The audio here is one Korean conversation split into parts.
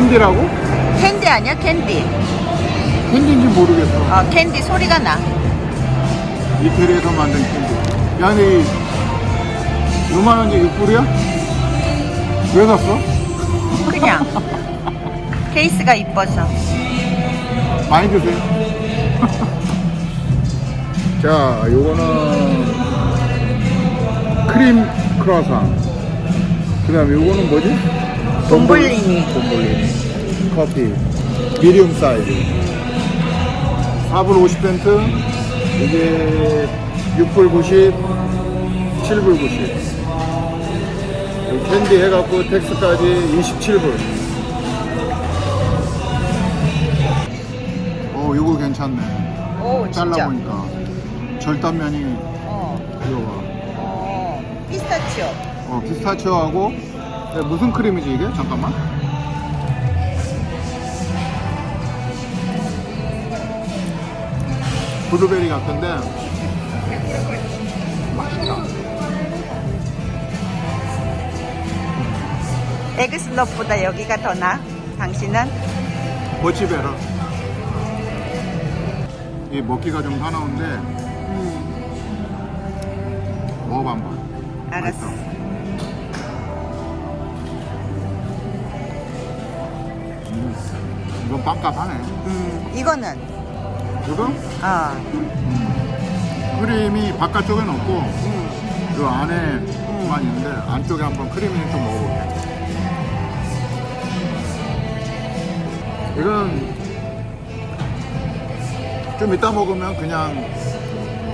캔디라고? 캔디 아니야 캔디 캔디인지 모르겠어. 어 캔디 소리가 나 이태리에서 만든 캔디. 야, 근데 이 요만한 게 6불이야? 왜 샀어? 그냥 케이스가 이뻐서 많이 드세요. 자, 요거는 크림 크라상. 그 다음에 요거는 뭐지? 돈볼리니. 돈볼리니. 커피. 미디움 사이즈. 4불 50센트. 이게 6불 90. 7불 90. 요 캔디 해갖고 텍스까지 27불. 어, 요거 괜찮네. 오 진짜 잘라보니까. 절단면이 어, 이거 봐. 어 피스타치오 어, 피스타치오하고 네, 무슨 크림이지 이게? 잠깐만. 블루베리 같은데 맛있다. 에그슬럽보다 여기가 더 나? 당신은? 버치베라. 이 먹기가 좀 사나운데 음 먹어봐 한번. 알았어 맛있어. 음, 이건 빵값 하네. 음 이거는 이거 어 크림이 바깥쪽에는 없고 음. 그 안에만 있는데 안쪽에 한번 크림을 좀 먹어볼게. 이건 좀 이따 먹으면 그냥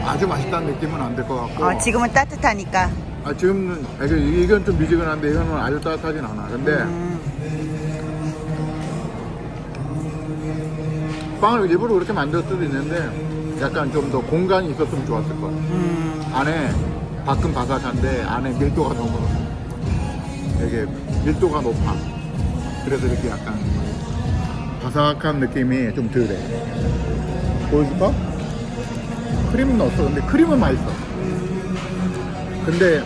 아주 맛있다는 느낌은 안 될 것 같고. 어, 지금은 따뜻하니까 아, 지금은 아, 이건 좀 미지근한데 이거는 아주 따뜻하진 않아. 근데 음. 빵을 일부러 그렇게 만들 수도 있는데 약간 좀 더 공간이 있었으면 좋았을 거야. 음. 안에 밖은 바삭한데 안에 밀도가 너무 되게 밀도가 높아. 그래서 이렇게 약간 바삭한 느낌이 좀 덜해. 보여줄까? 크림은 넣었어. 근데 크림은 맛있어. 근데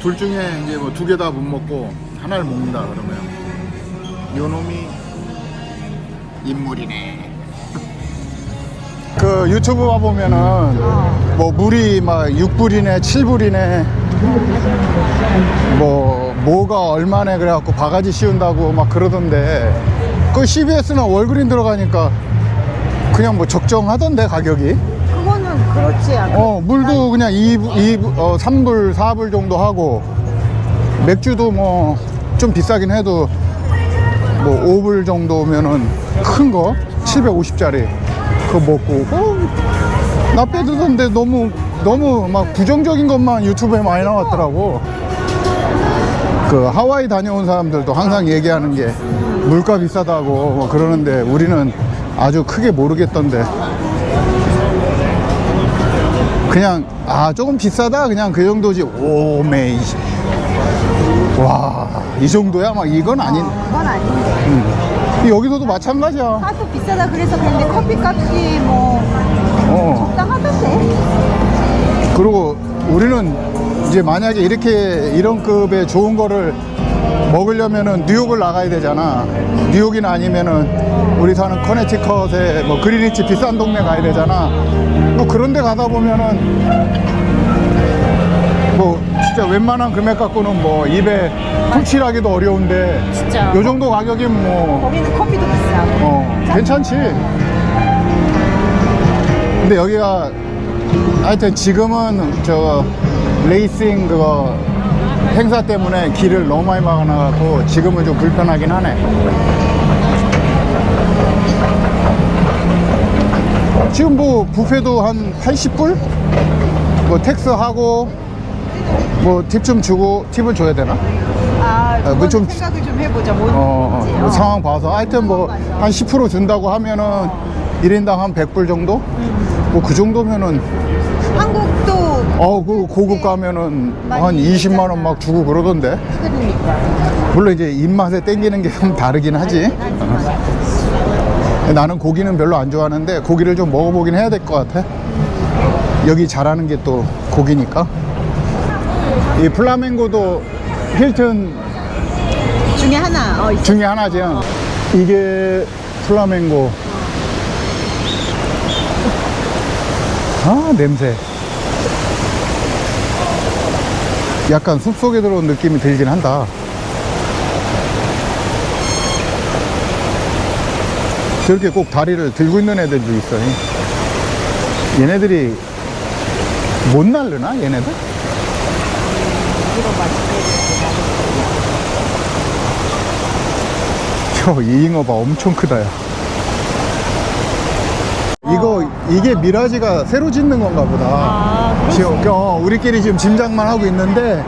둘 중에 이제 뭐 두 개 다 못 먹고 하나를 먹는다 그러면 요 놈이 인물이네. 그 유튜브 봐 보면은 뭐 물이 막 6불이네 7불이네. 뭐 뭐가 얼마네 그래갖고 바가지 씌운다고 막 그러던데. 그 CBS는 월그린 들어가니까 그냥 뭐 적정하던데 가격이? 그거는 그렇지 않아. 어 물도 그냥 2, 2, 어, 3불 4불 정도 하고 맥주도 뭐 좀 비싸긴 해도 뭐 5불 정도면은 큰 거? 750짜리 그거 먹고. 어, 나 빼드던데 너무 너무 막 부정적인 것만 유튜브에 많이 나왔더라고. 그 하와이 다녀온 사람들도 항상 얘기하는 게 물가 비싸다고 뭐 그러는데 우리는 아주 크게 모르겠던데. 그냥 아 조금 비싸다? 그냥 그 정도지. 오메이 와이 정도야? 막 이건 아닌. 그건 아닌데. 음. 여기서도 마찬가지야. 하도 비싸다 그래서 그런데 커피 값이 뭐 어. 적당하던데. 그리고 우리는 이제 만약에 이렇게 이런 급의 좋은 거를 먹으려면은 뉴욕을 나가야 되잖아. 뉴욕이나 아니면은 우리 사는 커네티컷에 뭐 그리니치 비싼 동네 가야 되잖아. 뭐 그런 데 가다 보면은 뭐 진짜 웬만한 금액 갖고는 뭐 입에 吐칠하기도 어려운데 진짜 요 정도 가격이면 뭐 거기는 커피도 비싸고 어, 괜찮지. 근데 여기가 하여튼 지금은 저 레이싱 그거 행사 때문에 길을 너무 많이 막아놔갖고 지금은 좀 불편하긴 하네. 지금 뭐 뷔페도 한 80불? 뭐 텍스 하고 뭐 팁 좀 주고 팁을 줘야 되나? 아 아, 그건 뭐 좀- 생각을 좀 해보자 뭔 어, 건지. 어, 어. 상황 봐서 하여튼 뭐 한 10% 준다고 하면은 1인당 한 100불 정도? 뭐 그 정도면은 한국도 어, 그 고급 가면은 한 많이 20만 원. 막 주고 그러던데. 그러니까 물론 이제 입맛에 땡기는 게 좀 다르긴 하지. 나는 고기는 별로 안 좋아하는데 고기를 좀 먹어보긴 해야 될 것 같아. 여기 잘하는 게 또 고기니까. 이 플라멩고도 힐튼 중에 하나. 어, 있어. 중에 하나죠. 이게 플라멩고. 아, 냄새. 약간 숲속에 들어온 느낌이 들긴 한다. 저렇게 꼭 다리를 들고 있는 애들도 있어요. 얘네들이 못 날르나, 얘네들? 저이 잉어 봐 엄청 크다 야. 이거 이게 미라지가 새로 짓는 건가 보다. 아, 지금 어, 우리끼리 지금 짐작만 하고 있는데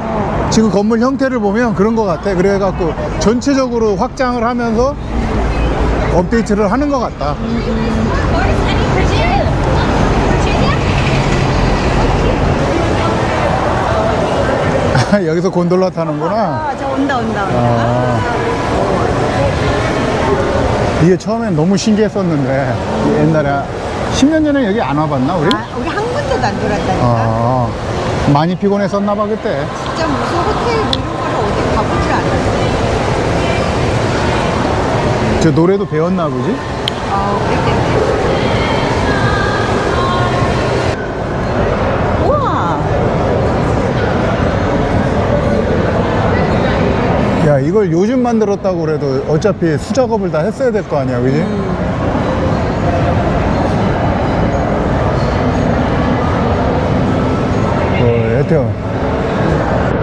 지금 건물 형태를 보면 그런 것 같아. 그래갖고 전체적으로 확장을 하면서 업데이트를 하는 것 같다 여기서 곤돌라 타는구나 아, 저 온다, 온다, 온다. 아. 이게 처음엔 너무 신기했었는데 옛날에 10년 전에 여기 안 와봤나 우리? 아, 우리 한 군데도 안 돌았다니까. 아, 많이 피곤했었나 봐 그때 진짜 무슨 호텔 뭐 이런 거를 어디 가보질 않았어. 저 노래도 배웠나 보지? 아, 그랬겠네. 야. 이걸 요즘 만들었다고 그래도 어차피 수작업을 다 했어야 될 거 아니야 그지? 어, 여튼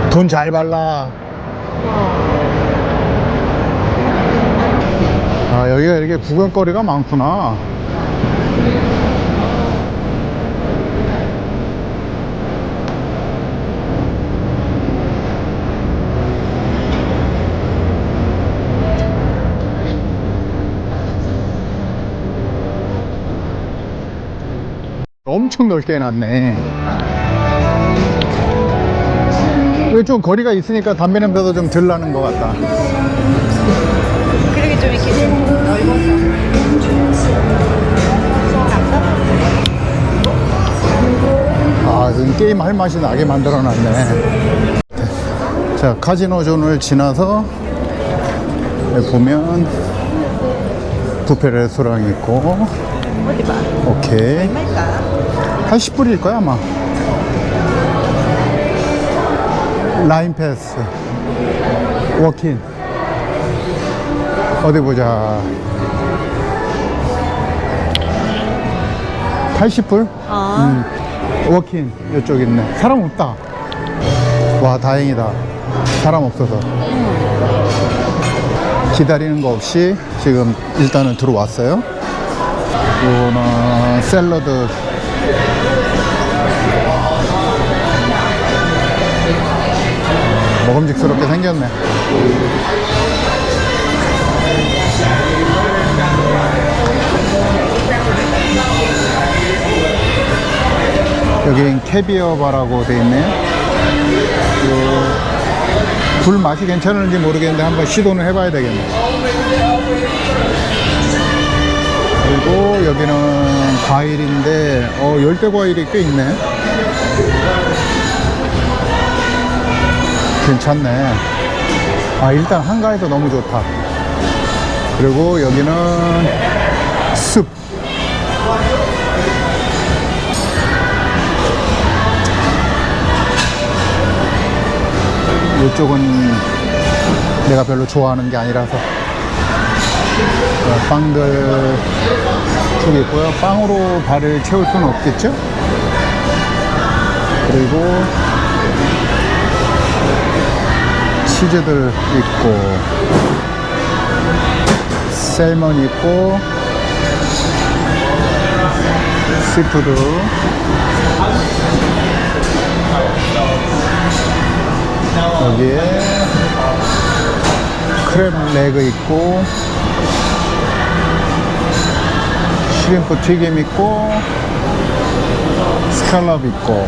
돈잘 발라. 아 여기가 이렇게 구경거리가 많구나 엄청 넓게 해놨네 좀 거리가 있으니까 담배 냄새도 좀 덜 나는 것 같다 그러게 좀 이렇게 좀 넓어서. 아, 그 게임 할 맛이 나게 만들어 놨네. 자, 카지노 존을 지나서 보면 부페 레스토랑이 있고, 어디 봐. 오케이. 얼마일까? 80불일 거야, 아마. 라인 패스. 워킨. 어디 보자. 80불? 아, 워킨 이쪽 있네 사람 없다 와 다행이다 사람 없어서 기다리는 거 없이 지금 일단은 들어왔어요 이거는 샐러드 먹음직스럽게 생겼네 여긴 캐비어 바라고 돼 있네요. 요, 굴 맛이 괜찮은지 모르겠는데 한번 시도는 해봐야 되겠네. 그리고 여기는 과일인데, 어, 열대 과일이 꽤 있네. 괜찮네. 아, 일단 한가해서 너무 좋다. 그리고 여기는 숲. 이쪽은 내가 별로 좋아하는 게 아니라서 어, 빵들 쪽에 있고요. 빵으로 발을 채울 수는 없겠죠? 그리고 치즈들 있고 셀먼 있고 시푸드. 여기에 크랩 레그 있고 시림프 튀김 있고 스칼럽 있고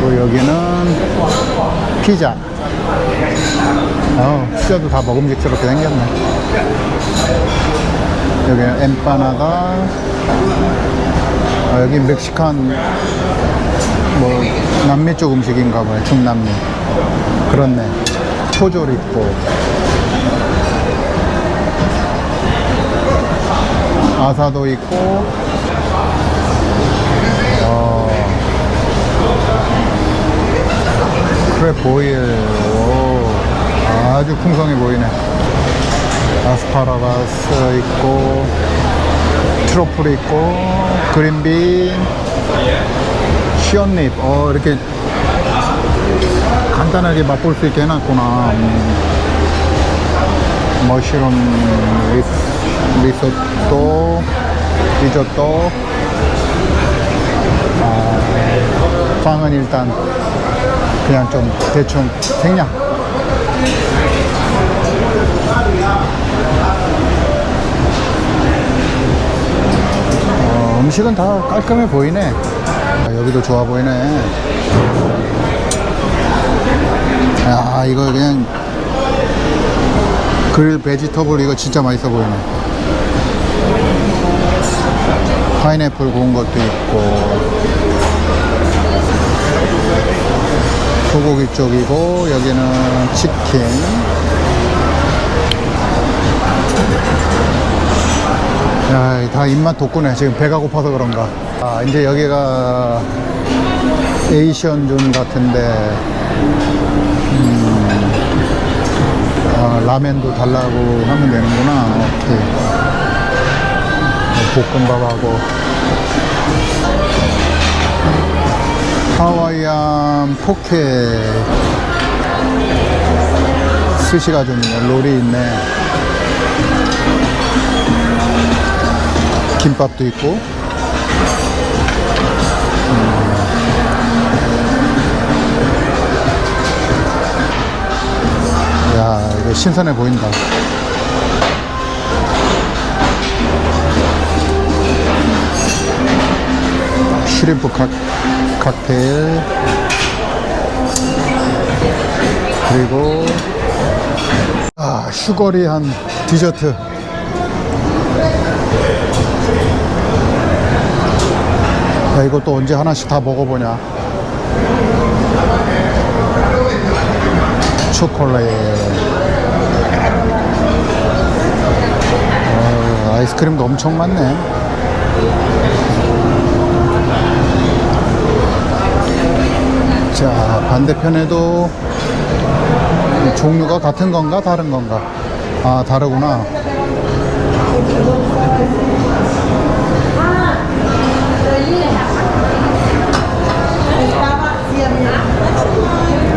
그리고 여기는 피자. 어, 피자도 다 먹음직스럽게 생겼네. 여기는 엠파나다. 아, 여기 멕시칸 뭐 남미 쪽 음식인가 봐요. 중남미. 그렇네. 초졸 있고 아사도 있고. 어, 그래 보일. 오, 아주 풍성해 보이네. 아스파라가스 있고 트러플 있고 그린빈 시언잎. 어 이렇게 간단하게 맛볼 수 있게 해놨구나. 음. 머쉬룸 리, 리소또 리조또. 아, 빵은 일단 그냥 좀 대충 생략. 어, 음식은 다 깔끔해 보이네. 아, 여기도 좋아 보이네. 야 이거 그냥 그릴 베지터블 이거 진짜 맛있어 보이네 파인애플 구운 것도 있고 소고기 쪽이고 여기는 치킨 야, 다 입맛 돋구네. 지금 배가 고파서 그런가. 아, 이제 여기가 에이시언존 같은데, 음, 아, 라멘도 달라고 하면 되는구나. 오케이. 볶음밥하고. 하와이안 포케 스시가 좀 있네. 롤이 있네. 김밥도 있고 음. 야 이거 신선해 보인다 슈림프 칵, 칵테일 그리고 아 슈거리한 디저트 야, 이것도 언제 하나씩 다 먹어보냐. 초콜릿. 어, 아이스크림도 엄청 많네. 자, 반대편에도 종류가 같은 건가, 다른 건가? 아, 다르구나.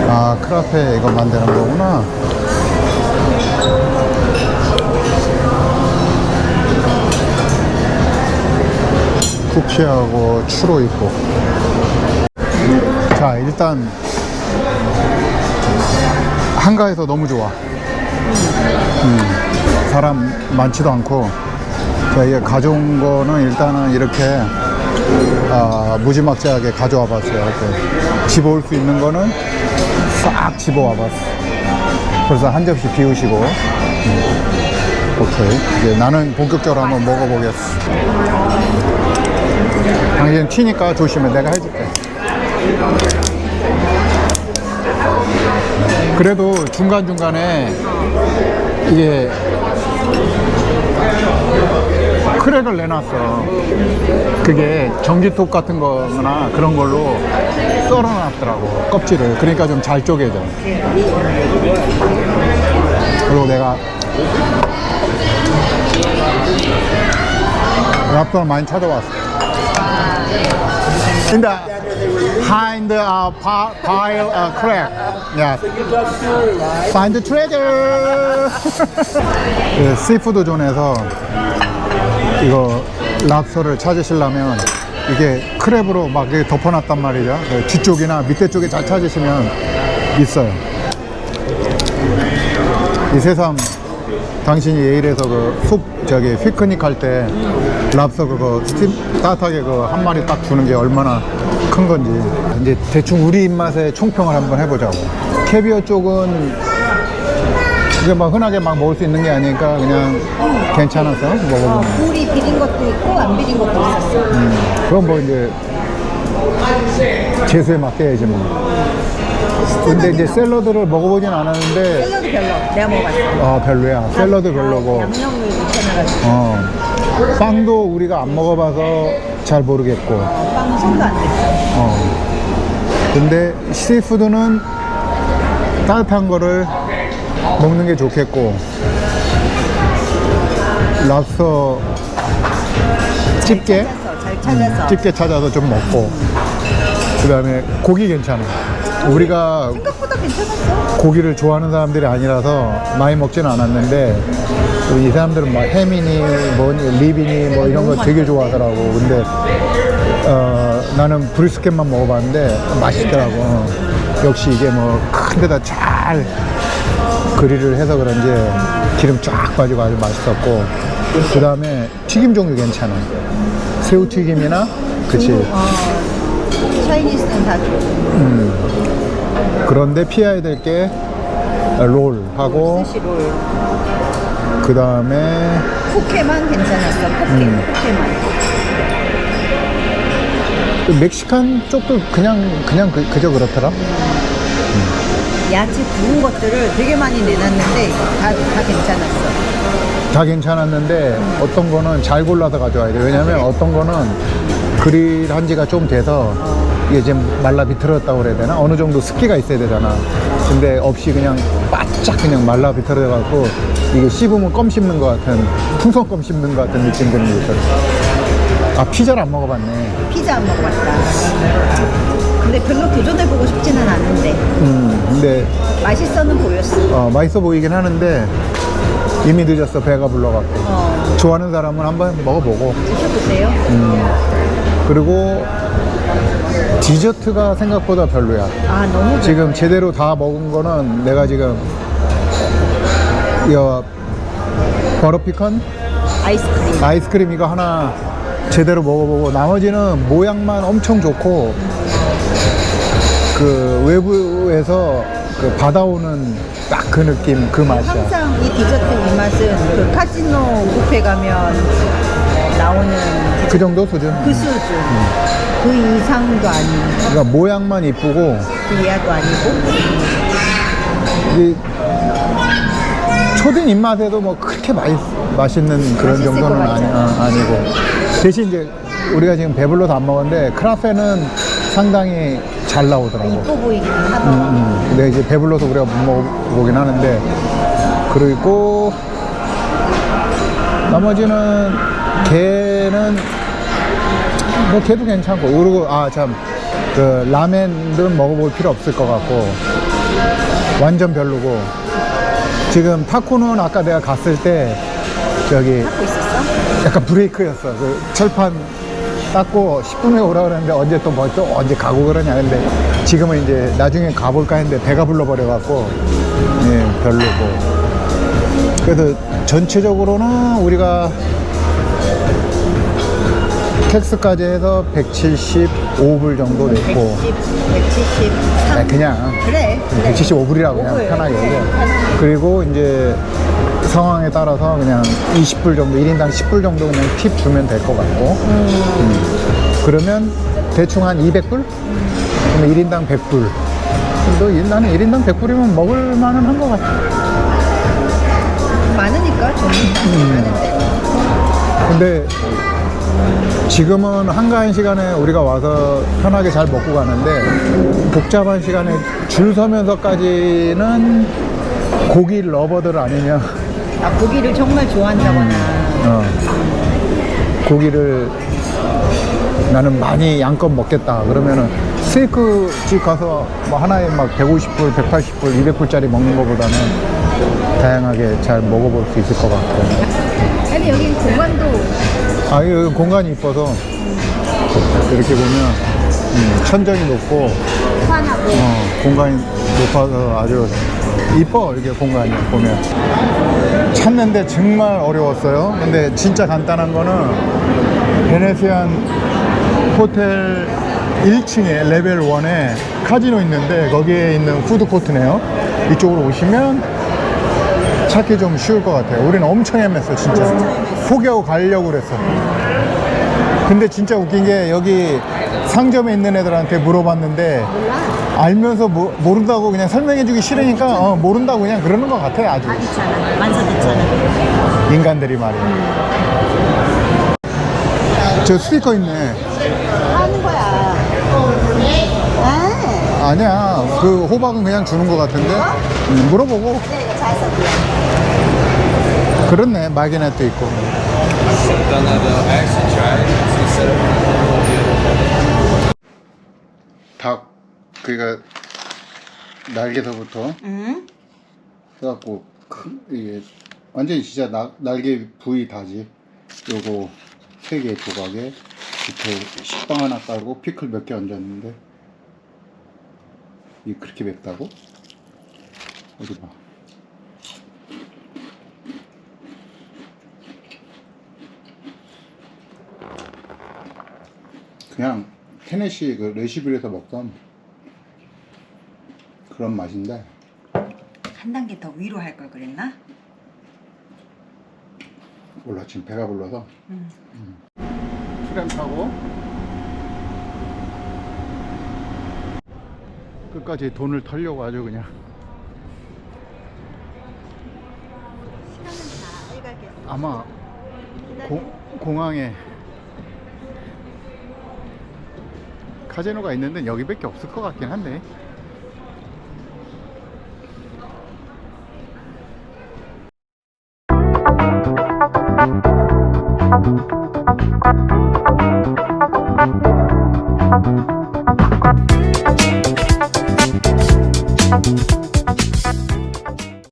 아, 크라페 이거 만드는 거구나. 쿠키하고 추로 있고. 자, 일단 한가해서 너무 좋아. 음, 사람 많지도 않고. 자, 이게 가져온 거는 일단은 이렇게 아, 무지막지하게 가져와 봤어요. 이렇게 집어올 수 있는 거는 싹 집어와 봤어. 그래서 한 접시 비우시고. 음, 오케이. 이제 나는 본격적으로 한번 먹어보겠어. 당신 튀니까 조심해. 내가 해줄게. 그래도 중간중간에 이게 크랙을 내놨어. 그게 전기톱 같은 거나 그런 걸로 썰어놨더라고. 껍질을. 그러니까 좀 잘 쪼개져. 그리고 내가 랍스터 많이 찾아왔어. The behind the uh, pi- pile uh, crack. Yeah. Find the treasure. 그 시푸드 존에서 이거 랍스터를 찾으시려면 이게 크랩으로 막 이렇게 덮어놨단 말이죠. 그 뒤쪽이나 밑에 쪽에 잘 찾으시면 있어요. 이 새삼 당신이 예일에서 그 숲 저기 피크닉 할 때 랍스터 그거 스팀 따뜻하게 그 한 마리 딱 주는 게 얼마나 큰 건지 이제 대충 우리 입맛에 총평을 한번 해보자고. 캐비어 쪽은 이게 막 흔하게 막 먹을 수 있는 게 아니니까 그냥 괜찮아서 먹어보면. 물이 비린 것도 있고 안 비린 것도 있었어. 그건 뭐 이제 재수에 맡겨야지 뭐. 근데 이제 샐러드를 먹어보진 않았는데 샐러드 별로. 내가 먹어봤어. 어 별로야. 샐러드 별로고. 양념을 붙여놔가지고. 어. 빵도 우리가 안 먹어봐서 잘 모르겠고. 빵은 손도 안 댔어. 어. 근데 시푸드는 따뜻한 거를 먹는 게 좋겠고. 랍스터 집게 찾아서, 잘 찾아서. 집게 찾아서 좀 먹고. 그 다음에 고기 괜찮아. 우리가 생각보다 괜찮았어. 고기를 좋아하는 사람들이 아니라서 많이 먹지는 않았는데 이 사람들은 막 햄이니 뭐 립이니 뭐 이런 거 되게 좋아하더라고 근데 어, 나는 브리스켓만 먹어봤는데 맛있더라고 어. 역시 이게 뭐 큰 데다 잘 그릴을 해서 그런지 기름 쫙 빠지고 아주 맛있었고 그 다음에 튀김 종류 괜찮아 새우 튀김이나 그치 어, 차이니스는 다 좋고. 그런데 피해야 될 게 롤하고 스시 롤. 그 다음에 포케만 괜찮았어. 포케. 포케만. 그 멕시칸 쪽도 그냥 그냥 그, 그저 그렇더라. 야채 구운 것들을 되게 많이 내놨는데 다, 다 괜찮았어. 다 괜찮았는데 어떤 거는 잘 골라서 가져와야 돼. 왜냐면 어떤 거는 그릴 한 지가 좀 돼서 이게 지금 말라 비틀었다고 그래야 되나? 어느 정도 습기가 있어야 되잖아. 근데 없이 그냥 바 짝 그냥 말라 비틀어 갖고 이게 씹으면 껌 씹는 것 같은 풍선 껌 씹는 것 같은 느낌 드는 게 있었어. 아 피자를 안 먹어봤네. 피자 안 먹어봤다. 근데 별로 도전해보고 싶지는 않은데 음, 근데 맛있어는 보였어. 어, 맛있어 보이긴 하는데 이미 늦었어 배가 불러갖고. 어, 좋아하는 사람은 한번 먹어보고 드셔보세요. 그리고 디저트가 생각보다 별로야 아 너무 좋 지금 제대로 다 먹은 거는 내가 지금 여 버터피컨 아이스크림. 아이스크림 이거 하나 제대로 먹어보고 나머지는 모양만 엄청 좋고 그 외부에서 그 받아오는 딱 그 느낌 그 맛이야. 항상 이 디저트 이 맛은 그 카지노 뷔페 가면 나오는 그 정도 수준? 그 수준. 그 이상도 아니고. 그러니까 모양만 이쁘고 그 이하도 아니고. 이게 초딩 입맛에도 뭐 그렇게 맛있, 맛있는 그런 맛있을 정도는 것 아니. 어, 아니고. 대신 이제 우리가 지금 배불러서 안 먹었는데 크라페는 상당히 잘 나오더라고. 이뻐 보이긴 하더라고. 음, 근데 이제 배불러서 우리가 못 먹어보긴 하는데. 그리고 나머지는 개는 뭐 개도 괜찮고. 그리고 아 참. 그 라멘은 먹어볼 필요 없을 것 같고. 완전 별로고 지금 타코는 아까 내가 갔을 때 저기 있었어? 약간 브레이크였어. 그 철판 닦고 10분 후에 오라 그랬는데 언제 또 뭐 또 언제 가고 그러냐. 근데 지금은 이제 나중에 가볼까 했는데 배가 불러버려 갖고 예, 별로고. 그래서 전체적으로는 우리가 텍스까지 해서 175불 정도 냈고 110, 173. 아, 그냥 그래. 그래. 175불이라고 그냥 오불. 편하게 그래, 얘기해. 편하게. 그리고 이제 상황에 따라서 그냥 20불 정도, 1인당 10불 정도 그냥 팁 주면 될 것 같고. 음. 그러면 대충 한 200불? 그러면 1인당 100불. 너 일- 나는 1인당 100불이면 먹을 만은 한 것 같아. 많으니까 종류가 음. 많은데. 근데 지금은 한가한 시간에 우리가 와서 편하게 잘 먹고 가는데 복잡한 시간에 줄 서면서까지는 고기 러버들 아니면 아 고기를 정말 좋아한다거나. 어, 고기를 나는 많이 양껏 먹겠다. 그러면은 스테이크 집 가서 뭐 하나에 막 150불, 180불, 200불짜리 먹는 것보다는 다양하게 잘 먹어볼 수 있을 것 같고. 아니 여기 공간도 아, 이 공간이 이뻐서 이렇게 보면 음, 천정이 높고 환하고. 어, 공간이 높아서 아주 이뻐 이렇게 공간이 보면. 찾는데 정말 어려웠어요. 근데 진짜 간단한 거는 베네시안 호텔 1층에 레벨 1에 카지노 있는데 거기에 있는 푸드코트네요. 이쪽으로 오시면 찾기 좀 쉬울 것 같아요 우리는 엄청 헤맸어 진짜 포기하고 가려고 그랬어 근데 진짜 웃긴 게 여기 상점에 있는 애들한테 물어봤는데 알면서 모, 모른다고 그냥 설명해주기 싫으니까 어, 모른다고 그냥 그러는 것 같아 아주 있잖아. 완성 있잖아. 인간들이 말이야. 저 스티커 있네. 하는 거야. 아, 아니야. 그 호박은 그냥 주는 것 같은데. 음, 물어보고. 그렇네. 마기넷도 있고. 닭, 그러니까 날개서부터 응? 해갖고 큰 이게 완전히 진짜 나, 날개 부위 다지. 요거 세 개 조각에 밑에 식빵 하나 깔고 피클 몇 개 얹었는데 이게 그렇게 맵다고? 어디 봐. 그냥 테네시 그 레시빌에서 먹던 그런 맛인데. 한 단계 더 위로 할 걸 그랬나? 몰라 지금 배가 불러서. 응. 트램 타고. 끝까지 돈을 털려고 아주 그냥. 아마 공, 공항에 카지노가 있는데 여기밖에 없을 것 같긴 한데